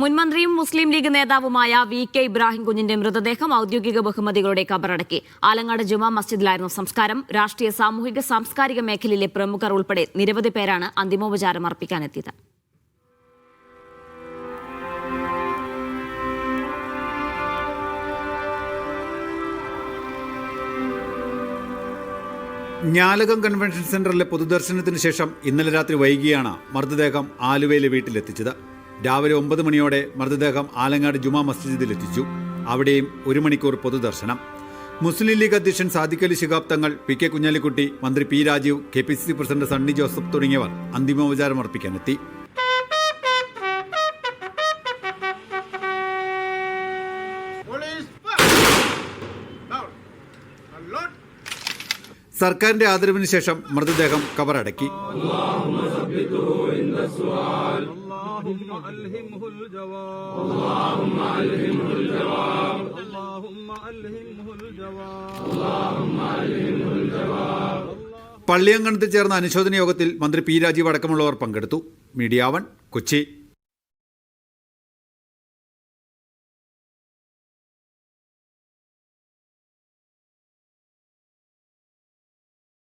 മുൻമന്ത്രിയും മുസ്ലിം ലീഗ് നേതാവുമായ V K Ibrahim കുഞ്ഞിന്റെ മൃതദേഹം ഔദ്യോഗിക ബഹുമതികളോടെ കബറടക്കി. ആലങ്ങാട് ജുമാ മസ്ജിദിലായിരുന്നു സംസ്കാരം. രാഷ്ട്രീയ സാമൂഹിക സാംസ്കാരിക മേഖലയിലെ പ്രമുഖർ ഉൾപ്പെടെ നിരവധി പേരാണ് അന്തിമോപചാരം അർപ്പിക്കാനെത്തിയത്. ഞാലകം കൺവെൻഷൻ സെന്ററിലെ പൊതുദർശനത്തിന് ശേഷം ഇന്നലെ രാത്രി വൈകിയാണ് മൃതദേഹം ആലുവയിലെ വീട്ടിലെത്തിച്ചത്. രാവിലെ ഒമ്പത് മണിയോടെ മൃതദേഹം ആലങ്ങാട് ജുമാ മസ്ജിദിൽ എത്തിച്ചു അവിടെയും ഒരു മണിക്കൂർ പൊതുദർശനം. മുസ്ലിം ലീഗ് അധ്യക്ഷൻ സാദിഖ് അലി ശിഹാബ് തങ്ങൾ പി കെ കുഞ്ഞാലിക്കുട്ടി മന്ത്രി P Rajeev K P C C president Sunny Joseph തുടങ്ങിയവർ അന്തിമോപചാരം അർപ്പിക്കാനെത്തി. സർക്കാരിന്റെ ആദരവിന് ശേഷം മൃതദേഹം കവറടക്കി. اللهم ألهمه الجواب اللهم ألهمه الجواب اللهم ألهمه الجواب പള്ളിയങ്കണത്തിൽ ചേർന്ന അനുശോചന യോഗത്തിൽ മന്ത്രി പി രാജീവ് അടക്കമുള്ളവർ പങ്കെടുത്തു മീഡിയ വൺ കൊച്ചി